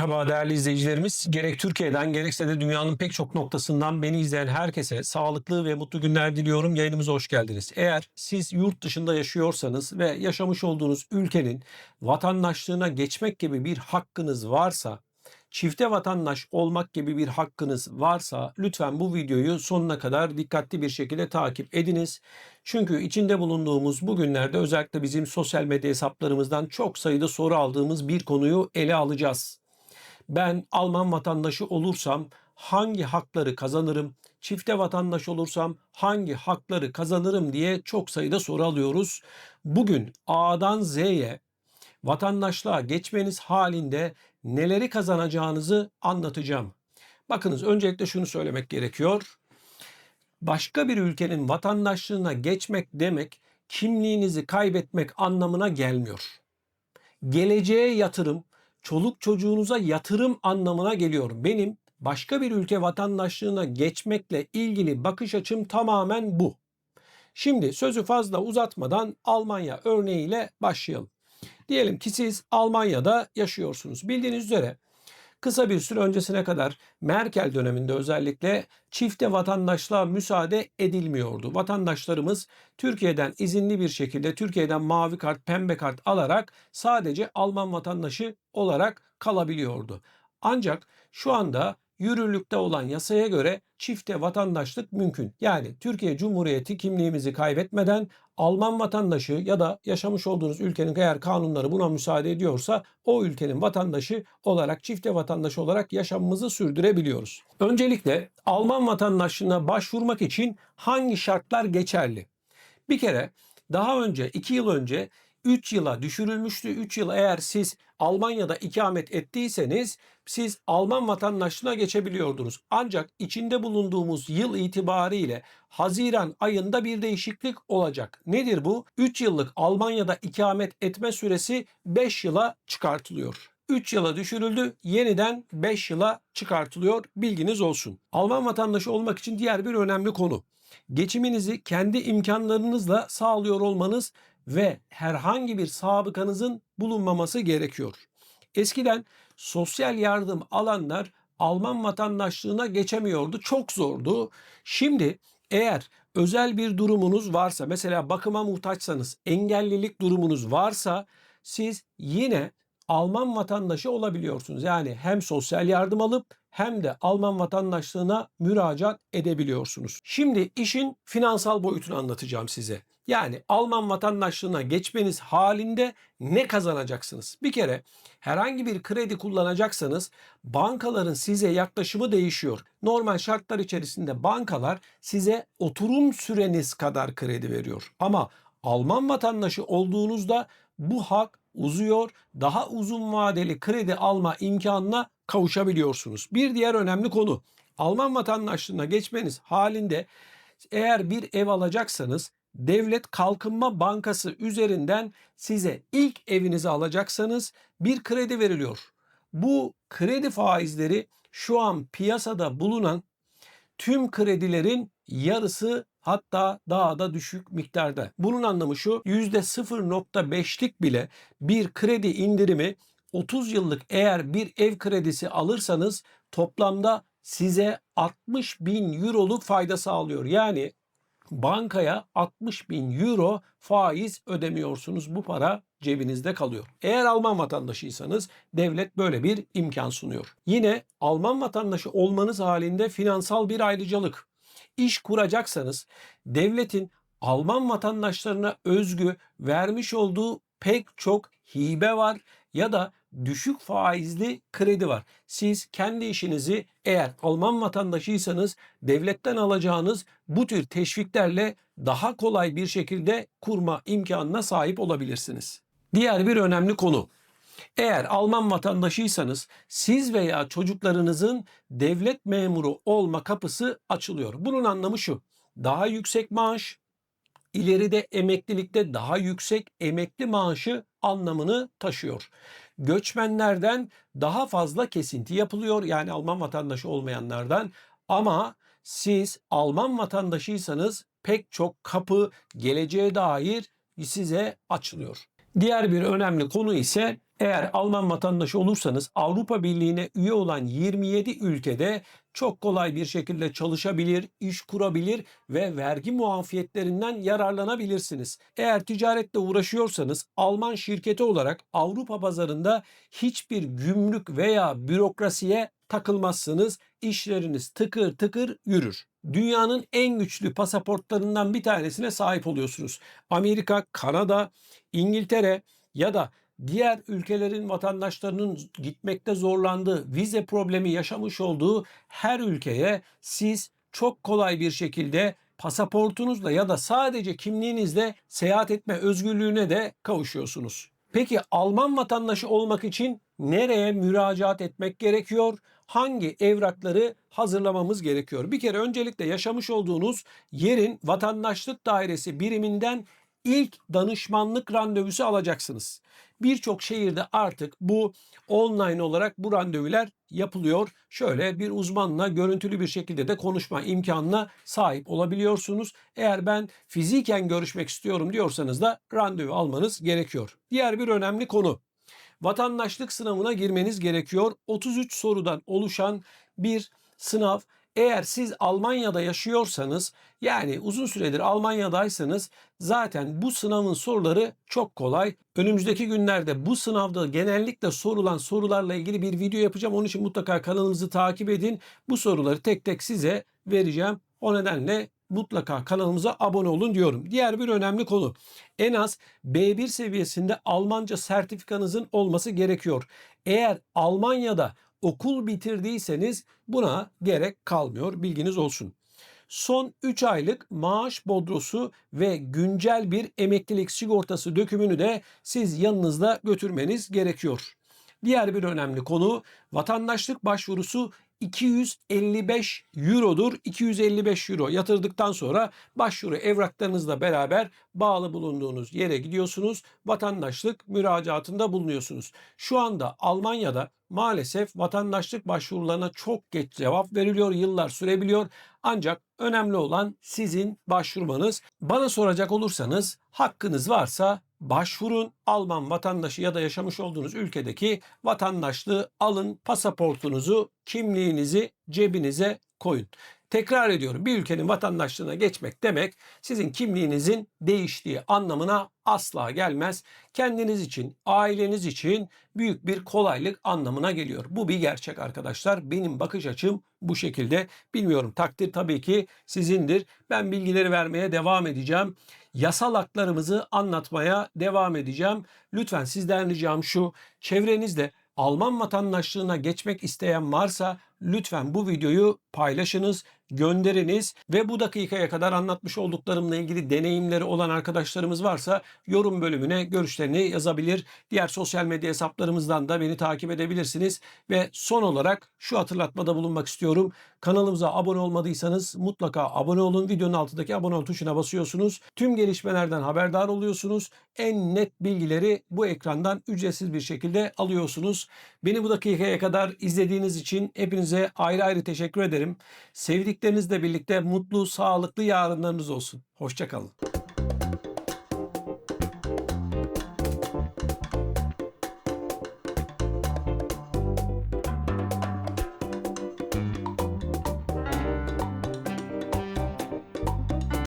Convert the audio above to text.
Merhaba değerli izleyicilerimiz. Gerek Türkiye'den gerekse de dünyanın pek çok noktasından beni izleyen herkese sağlıklı ve mutlu günler diliyorum. Yayınımıza hoş geldiniz. Eğer siz yurt dışında yaşıyorsanız ve yaşamış olduğunuz ülkenin vatandaşlığına geçmek gibi bir hakkınız varsa, çifte vatandaş olmak gibi bir hakkınız varsa lütfen bu videoyu sonuna kadar dikkatli bir şekilde takip ediniz. Çünkü içinde bulunduğumuz bu günlerde özellikle bizim sosyal medya hesaplarımızdan çok sayıda soru aldığımız bir konuyu ele alacağız. Ben Alman vatandaşı olursam hangi hakları kazanırım? Çifte vatandaş olursam hangi hakları kazanırım diye çok sayıda soru alıyoruz. Bugün A'dan Z'ye vatandaşlığa geçmeniz halinde neleri kazanacağınızı anlatacağım. Bakınız öncelikle şunu söylemek gerekiyor. Başka bir ülkenin vatandaşlığına geçmek demek kimliğinizi kaybetmek anlamına gelmiyor. Geleceğe yatırım, çoluk çocuğunuza yatırım anlamına geliyor. Benim başka bir ülke vatandaşlığına geçmekle ilgili bakış açım tamamen bu. Şimdi sözü fazla uzatmadan Almanya örneğiyle başlayalım. Diyelim ki siz Almanya'da yaşıyorsunuz. Bildiğiniz üzere kısa bir süre öncesine kadar Merkel döneminde özellikle çifte vatandaşlığa müsaade edilmiyordu. Vatandaşlarımız Türkiye'den izinli bir şekilde Türkiye'den mavi kart, pembe kart alarak sadece Alman vatandaşı olarak kalabiliyordu. Ancak şu anda yürürlükte olan yasaya göre çifte vatandaşlık mümkün. Yani Türkiye Cumhuriyeti kimliğimizi kaybetmeden Alman vatandaşı ya da yaşamış olduğunuz ülkenin eğer kanunları buna müsaade ediyorsa o ülkenin vatandaşı olarak çifte vatandaş olarak yaşamımızı sürdürebiliyoruz. Öncelikle Alman vatandaşlığına başvurmak için hangi şartlar geçerli? Bir kere daha önce 2 yıl önce 3 yıla düşürülmüştü. 3 yıl eğer siz Almanya'da ikamet ettiyseniz siz Alman vatandaşlığına geçebiliyordunuz. Ancak içinde bulunduğumuz yıl itibariyle Haziran ayında bir değişiklik olacak. Nedir bu? 3 yıllık Almanya'da ikamet etme süresi 5 yıla çıkartılıyor. 3 yıla düşürüldü. Yeniden 5 yıla çıkartılıyor. Bilginiz olsun. Alman vatandaşı olmak için diğer bir önemli konu. Geçiminizi kendi imkanlarınızla sağlıyor olmanız ve herhangi bir sabıkanızın bulunmaması gerekiyor. Eskiden sosyal yardım alanlar Alman vatandaşlığına geçemiyordu. Çok zordu. Şimdi eğer özel bir durumunuz varsa mesela bakıma muhtaçsanız, engellilik durumunuz varsa siz yine Alman vatandaşı olabiliyorsunuz. Yani hem sosyal yardım alıp hem de Alman vatandaşlığına müracaat edebiliyorsunuz. Şimdi işin finansal boyutunu anlatacağım size. Yani Alman vatandaşlığına geçmeniz halinde ne kazanacaksınız? Bir kere herhangi bir kredi kullanacaksanız bankaların size yaklaşımı değişiyor. Normal şartlar içerisinde bankalar size oturum süreniz kadar kredi veriyor. Ama Alman vatandaşı olduğunuzda bu hak uzuyor. Daha uzun vadeli kredi alma imkanına kavuşabiliyorsunuz. Bir diğer önemli konu Alman vatandaşlığına geçmeniz halinde eğer bir ev alacaksanız Devlet Kalkınma Bankası üzerinden size ilk evinizi alacaksanız bir kredi veriliyor. Bu kredi faizleri şu an piyasada bulunan tüm kredilerin yarısı hatta daha da düşük miktarda. Bunun anlamı şu %0.5'lik bile bir kredi indirimi 30 yıllık eğer bir ev kredisi alırsanız toplamda size 60 bin euroluk fayda sağlıyor. Yani bankaya 60 bin euro faiz ödemiyorsunuz. Bu para cebinizde kalıyor. Eğer Alman vatandaşıysanız devlet böyle bir imkan sunuyor. Yine Alman vatandaşı olmanız halinde finansal bir ayrıcalık. İş kuracaksanız devletin Alman vatandaşlarına özgü vermiş olduğu pek çok hibe var ya da düşük faizli kredi var. Siz kendi işinizi eğer Alman vatandaşıysanız devletten alacağınız bu tür teşviklerle daha kolay bir şekilde kurma imkanına sahip olabilirsiniz. Diğer bir önemli konu. Eğer Alman vatandaşıysanız siz veya çocuklarınızın devlet memuru olma kapısı açılıyor. Bunun anlamı şu. Daha yüksek maaş, ileride emeklilikte daha yüksek emekli maaşı anlamını taşıyor. Göçmenlerden daha fazla kesinti yapılıyor yani Alman vatandaşı olmayanlardan ama siz Alman vatandaşıysanız pek çok kapı geleceğe dair size açılıyor. Diğer bir önemli konu ise Eğer Alman vatandaşı olursanız Avrupa Birliği'ne üye olan 27 ülkede çok kolay bir şekilde çalışabilir, iş kurabilir ve vergi muafiyetlerinden yararlanabilirsiniz. Eğer ticaretle uğraşıyorsanız Alman şirketi olarak Avrupa pazarında hiçbir gümrük veya bürokrasiye takılmazsınız. İşleriniz tıkır tıkır yürür. Dünyanın en güçlü pasaportlarından bir tanesine sahip oluyorsunuz. Amerika, Kanada, İngiltere ya da diğer ülkelerin vatandaşlarının gitmekte zorlandığı, vize problemi yaşamış olduğu her ülkeye siz çok kolay bir şekilde pasaportunuzla ya da sadece kimliğinizle seyahat etme özgürlüğüne de kavuşuyorsunuz. Peki Alman vatandaşı olmak için nereye müracaat etmek gerekiyor? Hangi evrakları hazırlamamız gerekiyor? Bir kere öncelikle yaşamış olduğunuz yerin vatandaşlık dairesi biriminden ilk danışmanlık randevusu alacaksınız. Birçok şehirde artık bu online olarak bu randevular yapılıyor. Şöyle bir uzmanla görüntülü bir şekilde de konuşma imkanına sahip olabiliyorsunuz. Eğer ben fiziken görüşmek istiyorum diyorsanız da randevu almanız gerekiyor. Diğer bir önemli konu vatandaşlık sınavına girmeniz gerekiyor. 33 sorudan oluşan bir sınav. Eğer siz Almanya'da yaşıyorsanız yani uzun süredir Almanya'daysanız zaten bu sınavın soruları çok kolay. Önümüzdeki günlerde bu sınavda genellikle sorulan sorularla ilgili bir video yapacağım. Onun için mutlaka kanalımızı takip edin. Bu soruları tek tek size vereceğim. O nedenle mutlaka kanalımıza abone olun diyorum. Diğer bir önemli konu. En az B1 seviyesinde Almanca sertifikanızın olması gerekiyor. Eğer Almanya'da okul bitirdiyseniz buna gerek kalmıyor. Bilginiz olsun. Son 3 aylık maaş bodrosu ve güncel bir emeklilik sigortası dökümünü de siz yanınızda götürmeniz gerekiyor. Diğer bir önemli konu vatandaşlık başvurusu 255 eurodur. 255 euro yatırdıktan sonra başvuru evraklarınızla beraber bağlı bulunduğunuz yere gidiyorsunuz. Vatandaşlık müracaatında bulunuyorsunuz. Şu anda Almanya'da maalesef vatandaşlık başvurularına çok geç cevap veriliyor. Yıllar sürebiliyor. Ancak önemli olan sizin başvurmanız. Bana soracak olursanız hakkınız varsa başvurun. Alman vatandaşı ya da yaşamış olduğunuz ülkedeki vatandaşlığı alın. Pasaportunuzu, kimliğinizi cebinize koyun. Tekrar ediyorum bir ülkenin vatandaşlığına geçmek demek sizin kimliğinizin değiştiği anlamına asla gelmez. Kendiniz için, aileniz için büyük bir kolaylık anlamına geliyor. Bu bir gerçek arkadaşlar. Benim bakış açım bu şekilde. Bilmiyorum takdir tabii ki sizindir. Ben bilgileri vermeye devam edeceğim. Yasal haklarımızı anlatmaya devam edeceğim. Lütfen sizden ricam şu. Çevrenizde Alman vatandaşlığına geçmek isteyen varsa lütfen bu videoyu paylaşınız, gönderiniz ve bu dakikaya kadar anlatmış olduklarımla ilgili deneyimleri olan arkadaşlarımız varsa yorum bölümüne görüşlerini yazabilir. Diğer sosyal medya hesaplarımızdan da beni takip edebilirsiniz ve son olarak şu hatırlatmada bulunmak istiyorum. Kanalımıza abone olmadıysanız mutlaka abone olun. Videonun altındaki abone ol tuşuna basıyorsunuz. Tüm gelişmelerden haberdar oluyorsunuz. En net bilgileri bu ekrandan ücretsiz bir şekilde alıyorsunuz. Beni bu dakikaya kadar izlediğiniz için hepinize ayrı ayrı teşekkür ederim. Sevdiklerinizle birlikte mutlu, sağlıklı yarınlarınız olsun. Hoşçakalın.